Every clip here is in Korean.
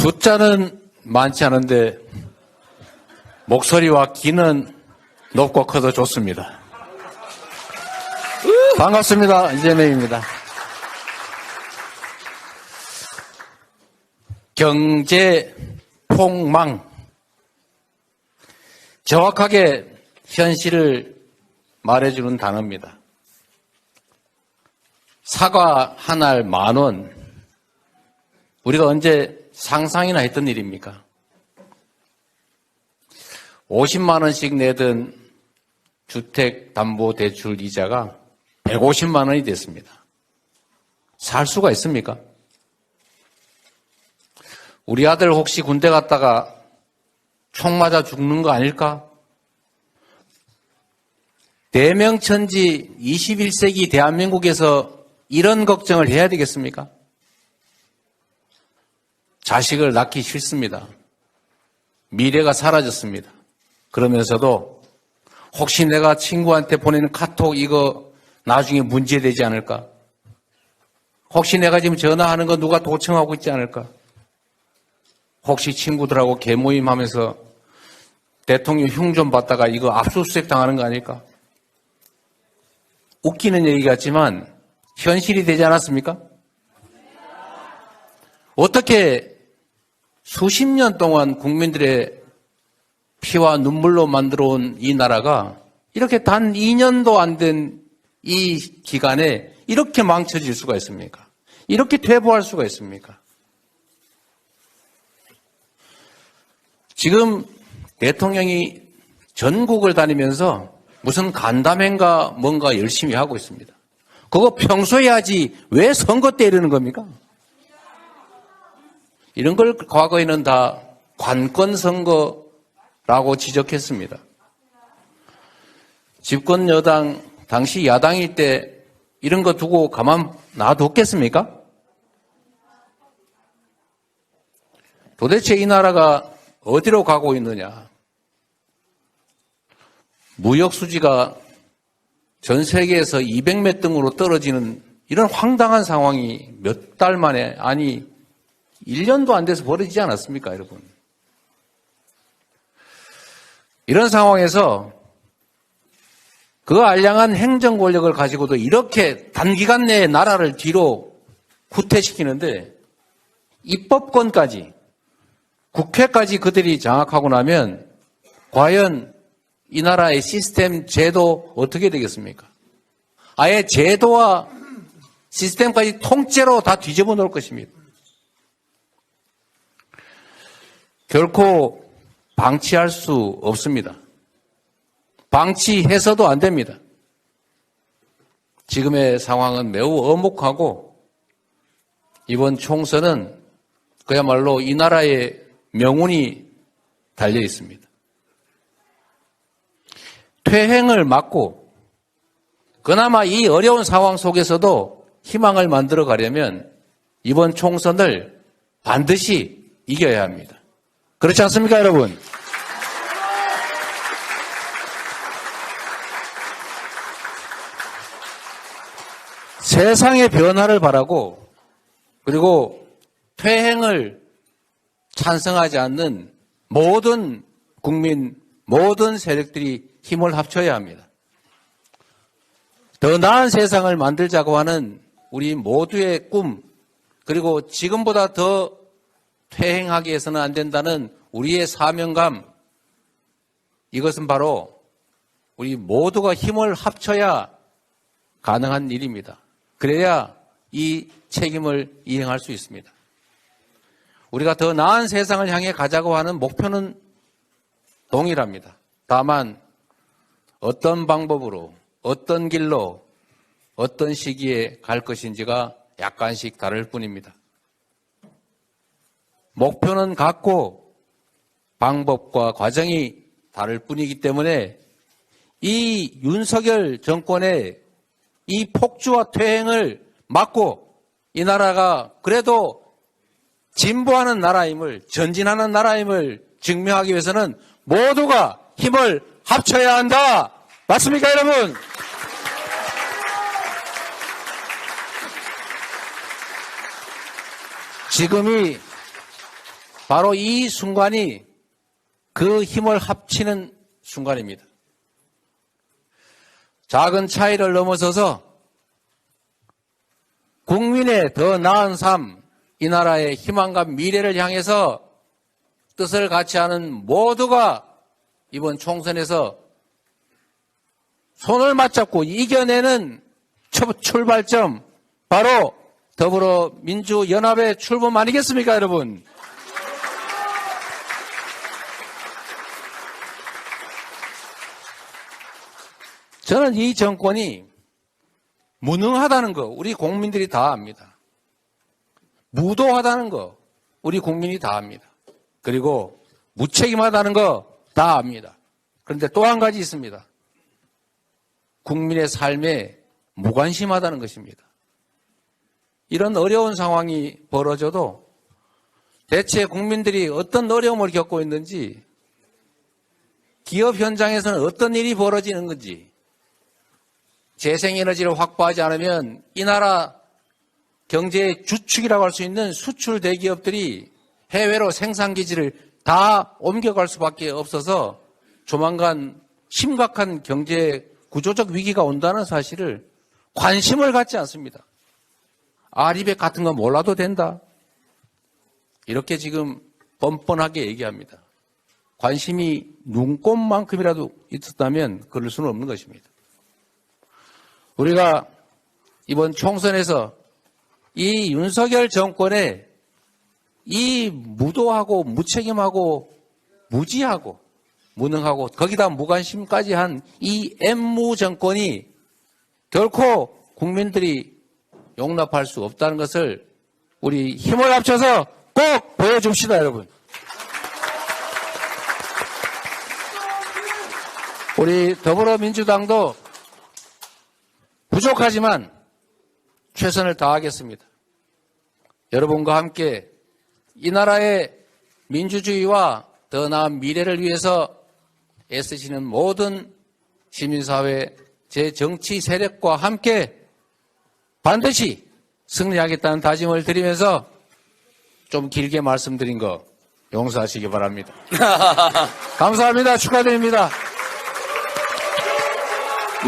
숫자는 많지 않은데 목소리와 기는 높고 커도 좋습니다. 반갑습니다. 이재명입니다. 경제 폭망. 정확하게 현실을 말해주는 단어입니다. 사과 한 알 만 원. 우리가 언제 상상이나 했던 일입니까? 50만 원씩 내던 주택담보대출 이자가 150만 원이 됐습니다. 살 수가 있습니까? 우리 아들 혹시 군대 갔다가 총 맞아 죽는 거 아닐까? 대명천지 21세기 대한민국에서 이런 걱정을 해야 되겠습니까? 자식을 낳기 싫습니다. 미래가 사라졌습니다. 그러면서도 혹시 내가 친구한테 보내는 카톡 이거 나중에 문제되지 않을까? 혹시 내가 지금 전화하는 거 누가 도청하고 있지 않을까? 혹시 친구들하고 개모임 하면서 대통령 흉 좀 받다가 이거 압수수색 당하는 거 아닐까? 웃기는 얘기 같지만 현실이 되지 않았습니까? 어떻게 수십 년 동안 국민들의 피와 눈물로 만들어 온 이 나라가 이렇게 단 2년도 안 된 이 기간에 이렇게 망쳐질 수가 있습니까? 이렇게 퇴보할 수가 있습니까? 지금 대통령이 전국을 다니면서 무슨 간담회인가 뭔가 열심히 하고 있습니다. 그거 평소에 하지 왜 선거 때 이러는 겁니까? 이런 걸 과거에는 다 관권 선거라고 지적했습니다. 집권 여당 당시 야당일 때 이런 거 두고 가만 놔뒀겠습니까? 도대체 이 나라가 어디로 가고 있느냐? 무역 수지가 전 세계에서 200몇 등으로 떨어지는 이런 황당한 상황이 몇 달 만에 아니 1년도 안 돼서 벌어지지 않았습니까, 여러분? 이런 상황에서 그 알량한 행정 권력을 가지고도 이렇게 단기간 내에 나라를 뒤로 후퇴시키는데 입법권까지 국회까지 그들이 장악하고 나면 과연 이 나라의 시스템 제도 어떻게 되겠습니까? 아예 제도와 시스템까지 통째로 다 뒤집어 놓을 것입니다. 결코 방치할 수 없습니다. 방치해서도 안 됩니다. 지금의 상황은 매우 엄혹하고 이번 총선은 그야말로 이 나라의 명운이 달려 있습니다. 퇴행을 막고 그나마 이 어려운 상황 속에서도 희망을 만들어 가려면 이번 총선을 반드시 이겨야 합니다. 그렇지 않습니까, 여러분? 세상의 변화를 바라고 그리고 퇴행을 찬성하지 않는 모든 국민, 모든 세력들이 힘을 합쳐야 합니다. 더 나은 세상을 만들자고 하는 우리 모두의 꿈, 그리고 지금보다 더 퇴행하게 해서는 안 된다는 우리의 사명감, 이것은 바로 우리 모두가 힘을 합쳐야 가능한 일입니다. 그래야 이 책임을 이행할 수 있습니다. 우리가 더 나은 세상을 향해 가자고 하는 목표는 동일합니다. 다만 어떤 방법으로, 어떤 길로, 어떤 시기에 갈 것인지가 약간씩 다를 뿐입니다. 목표는 같고 방법과 과정이 다를 뿐이기 때문에 이 윤석열 정권의 이 폭주와 퇴행을 막고 이 나라가 그래도 진보하는 나라임을 전진하는 나라임을 증명하기 위해서는 모두가 힘을 합쳐야 한다. 맞습니까, 여러분? 지금이 바로 이 순간이 그 힘을 합치는 순간입니다. 작은 차이를 넘어서서 국민의 더 나은 삶, 이 나라의 희망과 미래를 향해서 뜻을 같이 하는 모두가 이번 총선에서 손을 맞잡고 이겨내는 첫 출발점, 바로 더불어민주연합의 출범 아니겠습니까, 여러분? 저는 이 정권이 무능하다는 거 우리 국민들이 다 압니다. 무도하다는 거 우리 국민이 다 압니다. 그리고 무책임하다는 거 다 압니다. 그런데 또 한 가지 있습니다. 국민의 삶에 무관심하다는 것입니다. 이런 어려운 상황이 벌어져도 대체 국민들이 어떤 어려움을 겪고 있는지 기업 현장에서는 어떤 일이 벌어지는 건지 재생에너지를 확보하지 않으면 이 나라 경제의 주축이라고 할 수 있는 수출 대기업들이 해외로 생산기지를 다 옮겨갈 수밖에 없어서 조만간 심각한 경제 구조적 위기가 온다는 사실을 관심을 갖지 않습니다. 아리백 같은 거 몰라도 된다. 이렇게 지금 뻔뻔하게 얘기합니다. 관심이 눈꼽만큼이라도 있었다면 그럴 수는 없는 것입니다. 우리가 이번 총선에서 이 윤석열 정권의 이 무도하고 무책임하고 무지하고 무능하고 거기다 무관심까지 한이 M무 정권이 결코 국민들이 용납할 수 없다는 것을 우리 힘을 합쳐서 꼭 보여줍시다, 여러분. 우리 더불어민주당도 부족하지만 최선을 다하겠습니다. 여러분과 함께 이 나라의 민주주의와 더 나은 미래를 위해서 애쓰시는 모든 시민사회 제 정치 세력과 함께 반드시 승리하겠다는 다짐을 드리면서 좀 길게 말씀드린 거 용서하시기 바랍니다. 감사합니다. 축하드립니다.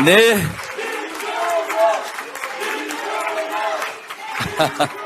네. 哈 哈